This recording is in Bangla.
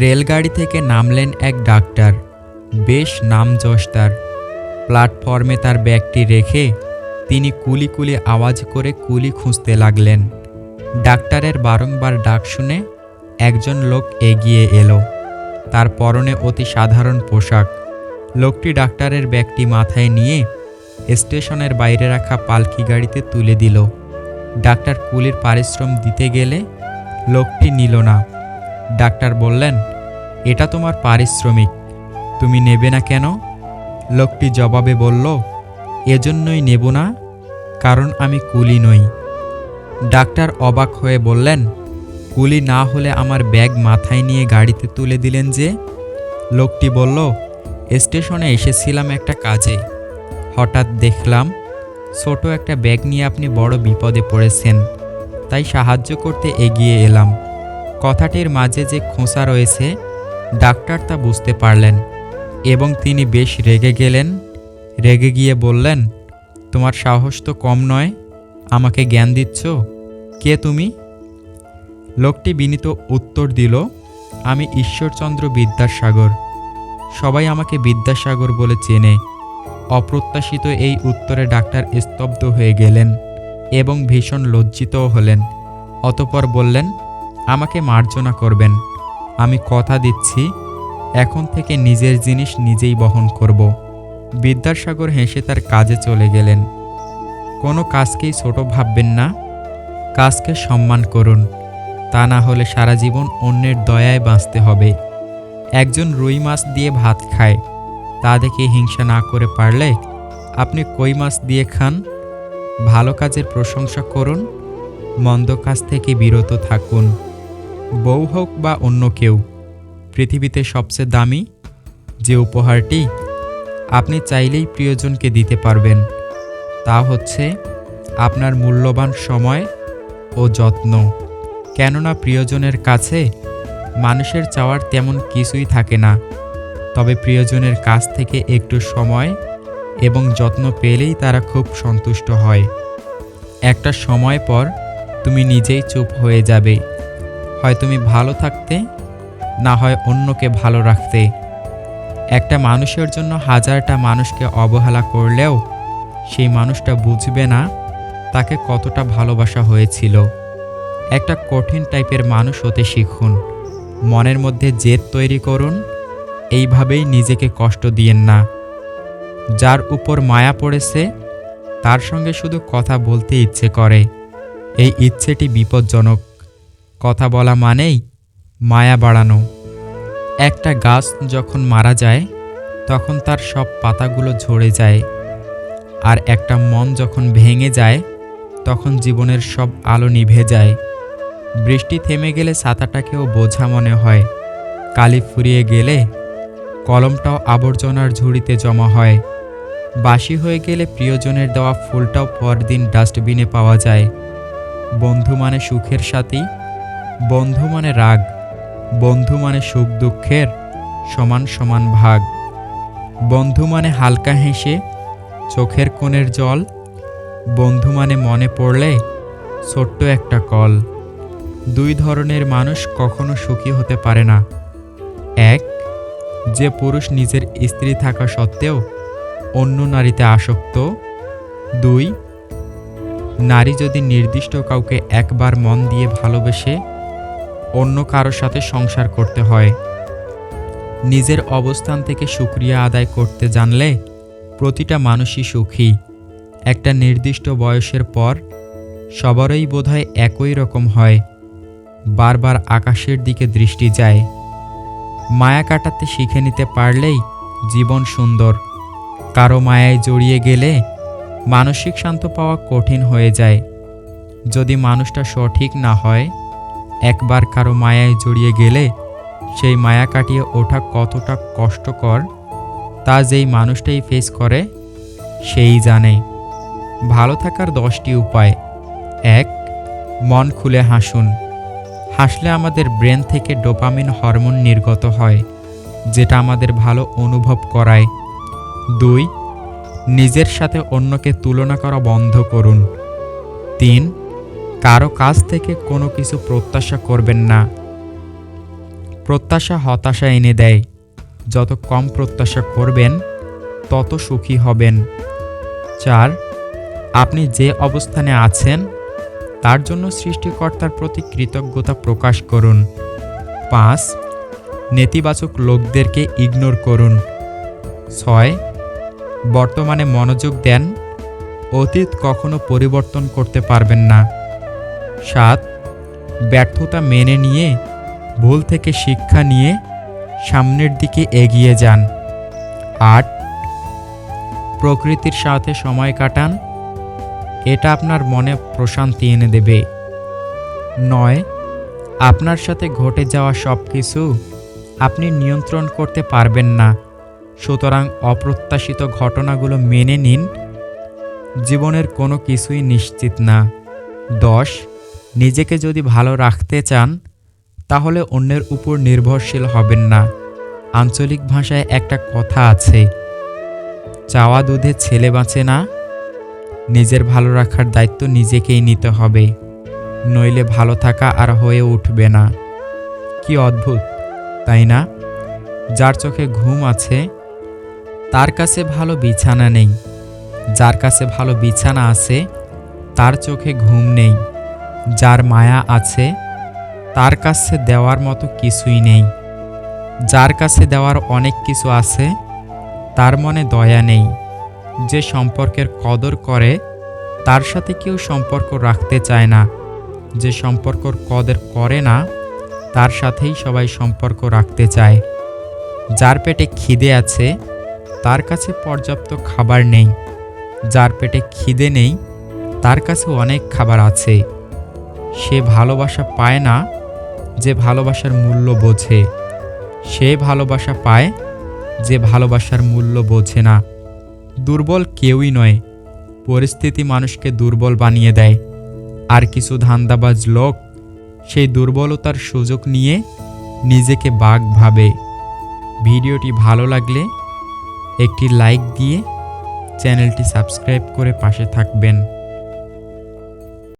রেলগাড়ি থেকে নামলেন এক ডাক্তার। বেশ নামযশ তার। প্ল্যাটফর্মে তার ব্যাগটি রেখে তিনি কুলি কুলি আওয়াজ করে কুলি খুঁজতে লাগলেন। ডাক্তারের বারংবার ডাক শুনে একজন লোক এগিয়ে এলো। তার পরনে অতি সাধারণ পোশাক। লোকটি ডাক্তারের ব্যাগটি মাথায় নিয়ে স্টেশনের বাইরে রাখা পালকি গাড়িতে তুলে দিল। ডাক্তার কুলির পারিশ্রম দিতে গেলে লোকটি নিল না। ডাক্তার বললেন, এটা তোমার পারিশ্রমিক। তুমি নেবে না কেন? লোকটি জবাবে বলল, এজন্যই নেব না, কারণ আমি কুলি নই। ডাক্তার অবাক হয়ে বললেন, কুলি না হলে আমার ব্যাগ মাথায় নিয়ে গাড়িতে তুলে দিলেন যে? লোকটি বলল, স্টেশনে এসেছিলাম একটা কাজে। হঠাৎ দেখলাম, ছোট একটা ব্যাগ নিয়ে আপনি বড় বিপদে পড়েছেন। তাই সাহায্য করতে এগিয়ে এলাম। কথাটির মাঝে যে খোঁচা রয়েছে, ডাক্তার তা বুঝতে পারলেন এবং তিনি বেশ রেগে গেলেন। রেগে গিয়ে বললেন, তোমার সাহস তো কম নয়, আমাকে জ্ঞান দিচ্ছ? কে তুমি? লোকটি বিনীত উত্তর দিল, আমি ঈশ্বরচন্দ্র বিদ্যাসাগর। সবাই আমাকে বিদ্যাসাগর বলে চেনে। অপ্রত্যাশিত এই উত্তরে ডাক্তার স্তব্ধ হয়ে গেলেন এবং ভীষণ লজ্জিতও হলেন। অতপর বললেন আমাকে মার্জনা করবেন। আমি কথা দিচ্ছি, এখন থেকে নিজের জিনিস নিজেই বহন করব। বিদ্যাসাগর হেসে তার কাজে চলে গেলেন। কোনো কাজকেই ছোট ভাববেন না। কাজকে সম্মান করুন। তা না হলে সারা জীবন অন্যের দয়ায় বাঁচতে হবে। একজন রুই মাছ দিয়ে ভাত খায়। তা দেখে হিংসা না করে পারলে আপনি কই মাছ দিয়ে খান? ভালো কাজের প্রশংসা করুন। মন্দ কাজ থেকে বিরত থাকুন। বউ হোক বা অন্য কেউ, পৃথিবীতে সবচেয়ে দামি যে উপহারটি আপনি চাইলেই প্রিয়জনকে দিতে পারবেন, তা হচ্ছে আপনার মূল্যবান সময় ও যত্ন। কেননা প্রিয়জনের কাছে মানুষের চাওয়ার তেমন কিছুই থাকে না, তবে প্রিয়জনের কাছ থেকে একটু সময় এবং যত্ন পেলেই তারা খুব সন্তুষ্ট হয়। একটা সময় পর তুমি নিজেই চুপ হয়ে যাবে। হয় তুমি ভালো থাকতে, না হয় অন্যকে ভালো রাখতে। একটা মানুষের জন্য হাজারটা মানুষকে অবহেলা করলেও সেই মানুষটা বুঝবে না তাকে কতটা ভালোবাসা হয়েছিল। একটা কঠিন টাইপের মানুষ হতে শিখুন। মনের মধ্যে জেদ তৈরি করুন, এইভাবেই নিজেকে কষ্ট দিয়েন না। যার উপর মায়া পড়েছে, তার সঙ্গে শুধু কথা বলতে ইচ্ছে করে। এই ইচ্ছেটি বিপজ্জনক। কথা বলা মানেই মায়া বাড়ানো। একটা গাছ যখন মারা যায়, তখন তার সব পাতাগুলো ঝরে যায়। আর একটা মন যখন ভেঙে যায়, তখন জীবনের সব আলো নিভে যায়। বৃষ্টি থেমে গেলে ছাতাটাকেও বোঝা মনে হয়। কালি ফুরিয়ে গেলে কলমটাও আবর্জনার ঝুড়িতে জমা হয়। বাসি হয়ে গেলে প্রিয়জনের দেওয়া ফুলটাও পরদিন ডাস্টবিনে পাওয়া যায়। বন্ধু মানে সুখের সাথী বন্ধু মানে রাগ, বন্ধু মানে সুখ দুঃখের সমান সমান ভাগ। বন্ধু মানে হালকা হেসে, চোখের কোণের জল। বন্ধু মানে মনে পড়লে ছোট্ট একটা কল। দুই ধরনের মানুষ কখনো সুখী হতে পারে না। এক, যে পুরুষ নিজের স্ত্রী থাকা সত্ত্বেও অন্য নারীতে আসক্ত। দুই, নারী যদি নির্দিষ্ট কাউকে একবার মন দিয়ে ভালোবেসে অন্য কারোর সাথে সংসার করতে হয়। নিজের অবস্থান থেকে সুক্রিয়া আদায় করতে জানলে প্রতিটা মানুষই সুখী। একটা নির্দিষ্ট বয়সের পর সবারই বোধহয় একই রকম হয়। বারবার আকাশের দিকে দৃষ্টি যায়। মায়া কাটাতে শিখে নিতে পারলেই জীবন সুন্দর। কারও মায়ায় জড়িয়ে গেলে মানসিক শান্ত পাওয়া কঠিন হয়ে যায়। যদি মানুষটা সঠিক না হয় একবার কারও মায়ায় জড়িয়ে গেলে সেই মায়া কাটিয়ে ওঠা কতটা কষ্টকর, তা যেই মানুষটাই ফেস করে, সেই জানে। ভালো থাকার দশটি উপায়। এক, মন খুলে হাসুন। হাসলে আমাদের ব্রেন থেকে ডোপামিন হরমোন নির্গত হয়, যেটা আমাদের ভালো অনুভব করায়। দুই, নিজের সাথে অন্যকে তুলনা করা বন্ধ করুন। তিন কারও কাছ থেকে কোনো কিছু প্রত্যাশা করবেন না। প্রত্যাশা, হতাশা এনে দেয়। যত কম প্রত্যাশা করবেন, তত সুখী হবেন। চার, আপনি যে অবস্থানে আছেন, তার জন্য সৃষ্টিকর্তার প্রতি কৃতজ্ঞতা প্রকাশ করুন। পাঁচ, নেতিবাচক লোকদেরকে ইগনোর করুন। ছয়, বর্তমানে মনোযোগ দেন। অতীত কখনো পরিবর্তন করতে পারবেন না। সাত, ব্যর্থতা মেনে নিয়ে, ভুল থেকে শিক্ষা নিয়ে সামনের দিকে এগিয়ে যান। আট, প্রকৃতির সাথে সময় কাটান। এটা আপনার মনে প্রশান্তি এনে দেবে। নয়, আপনার সাথে ঘটে যাওয়া সব কিছু আপনি নিয়ন্ত্রণ করতে পারবেন না। সুতরাং অপ্রত্যাশিত ঘটনাগুলো মেনে নিন। জীবনের কোনো কিছুই নিশ্চিত না। দশ নিজেকে যদি ভালো রাখতে চান, তাহলে অন্যের উপর নির্ভরশীল হবেন না। আঞ্চলিক ভাষায় একটা কথা আছে, চাওয়া দুধে ছেলে বাঁচে না, নিজের ভালো রাখার দায়িত্ব নিজেকেই নিতে হবে, নইলে ভালো থাকা আর হয়ে উঠবে না। কি অদ্ভুত, তাই না? যার চোখে ঘুম আছে, তার কাছে ভালো বিছানা নেই। যার কাছে ভালো বিছানা আছে, তার চোখে ঘুম নেই। যার মায়া আছে, তার কাছে দেওয়ার মতো কিছুই নেই। যার কাছে দেওয়ার অনেক কিছু আছে, তার মনে দয়া নেই। যে সম্পর্কের কদর করে, তার সাথে কেউ সম্পর্ক রাখতে চায় না। যে সম্পর্কর কদর করে না, তার সাথেই সবাই সম্পর্ক রাখতে চায়। যার পেটে খিদে আছে, তার কাছে পর্যাপ্ত খাবার নেই। যার পেটে খিদে নেই, তার কাছে অনেক খাবার আছে। সে ভালোবাসা পায় না যে ভালোবাসার মূল্য বোঝে। সে ভালোবাসা পায় যে ভালোবাসার মূল্য বোঝে না। দুর্বল কেউই নয়, পরিস্থিতি মানুষকে দুর্বল বানিয়ে দেয়। আর কিছু ধান্দাবাজ লোক সেই দুর্বলতার সুযোগ নিয়ে নিজেকে বাঘ ভাবে। ভিডিওটি ভালো লাগলে একটি লাইক দিয়ে চ্যানেলটি সাবস্ক্রাইব করে পাশে থাকবেন।